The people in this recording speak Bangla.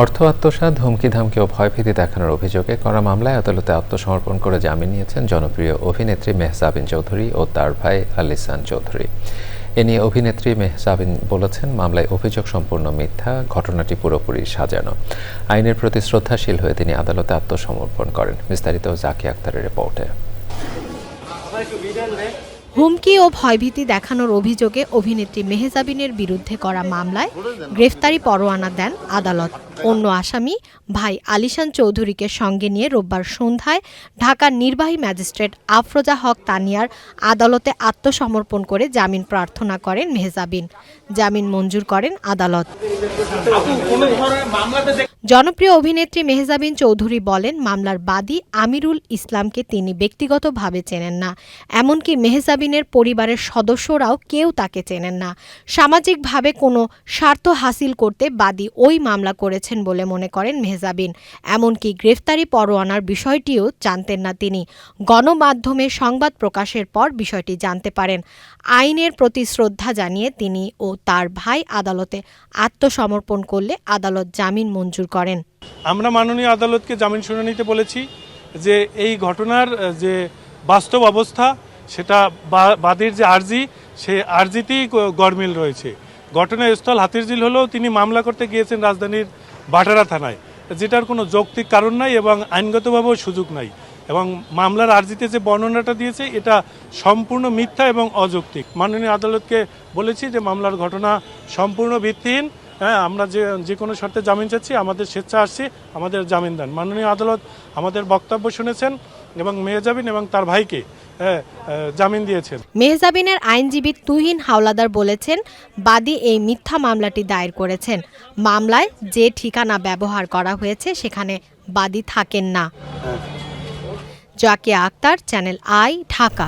অর্থ আত্মসাৎ, হুমকি ধামকি ও ভয়ভীতি দেখানোর অভিযোগে করা মামলায় আদালতে আত্মসমর্পণ করে জামিন নিয়েছেন জনপ্রিয় অভিনেত্রী মেহজাবিন চৌধুরী ও তার ভাই আলিসান চৌধুরী। এ নিয়ে অভিনেত্রী মেহজাবিন বলেছেন, মামলায় অভিযোগ সম্পূর্ণ মিথ্যা, ঘটনাটি পুরোপুরি সাজানো। আইনের প্রতি শ্রদ্ধাশীল হয়ে তিনি আদালতে আত্মসমর্পণ করেন। বিস্তারিত জাকি আক্তারের রিপোর্টে। হুমকি ও ভয়ভীতি দেখানোর অভিযোগে অভিনেত্রী মেহজাবিনের বিরুদ্ধে করা মামলায় গ্রেফতারি পরোয়ানা দেন আদালত। অন্য আসামি ভাই আলিশান চৌধুরীকে সঙ্গে নিয়ে রোববার সন্ধ্যায় ঢাকার নির্বাহী ম্যাজিস্ট্রেট আফরোজা হক তানিয়ার আদালতে আত্মসমর্পণ করে জামিন প্রার্থনা করেন মেহজাবিন। জামিন মঞ্জুর করেন আদালত। জনপ্রিয় অভিনেত্রী মেহজাবিন চৌধুরী বলেন, মামলার বাদী আমিরুল ইসলামকে তিনি ব্যক্তিগতভাবে চেনেন না। এমনকি মেহজাবিনের পরিবারের সদস্যরাও কেউ তাকে চেনেন না। সামাজিকভাবে কোনো স্বার্থ হাসিল করতে বাদী ওই মামলা করেছেন বলে মনে করেন মেহজাবিন। এমনকি গ্রেফতারি পরোয়ানার বিষয়টিও জানতেন না তিনি। গণমাধ্যমে সংবাদ প্রকাশের পর বিষয়টি জানতে পারেন। আইনের প্রতি শ্রদ্ধা জানিয়ে তিনি ও তার ভাই আদালতে আত্মসমর্পণ করলে আদালত জামিন মঞ্জুর করেন। আমরা মাননীয় আদালতকে জামিন শুনানিতে বলেছি যে এই ঘটনার যে বাস্তব অবস্থা, সেটা বাদীর যে আর্জি, সে আর্জিতেই গরমিল রয়েছে। ঘটনাস্থল হাতিরঝিল হলেও তিনি মামলা করতে গিয়েছেন রাজধানীর বাটারা থানায়। যেটার কোনো যৌক্তিক কারণ নাই এবং আইনগতভাবেও সুযোগ নাই। এবং মামলার আর্জিতে যে বর্ণনাটা দিয়েছে, এটা সম্পূর্ণ মিথ্যা এবং অযৌক্তিক। মাননীয় আদালতকে বলেছি যে মামলার ঘটনা সম্পূর্ণ ভিত্তিহীন। হ্যাঁ আমরা যে যে কোনো শর্তে জামিন চাচ্ছি আমাদের স্বেচ্ছা আসছি আমাদের জামিন দেন মাননীয় আদালত আমাদের বক্তব্য শুনেছেন এবং মেয়েজাবিন এবং তার ভাইকে হ্যাঁ জামিন দিয়েছেন। মেহজাবিনের আইনজীবী তুহিন হাওলাদার বলেছেন বাদী এই মিথ্যা মামলাটি দায়ের করেছেন। মামলায় যে ঠিকানা ব্যবহার করা হয়েছে সেখানে বাদী থাকেন না। Zakia Akter channel I Dhaka.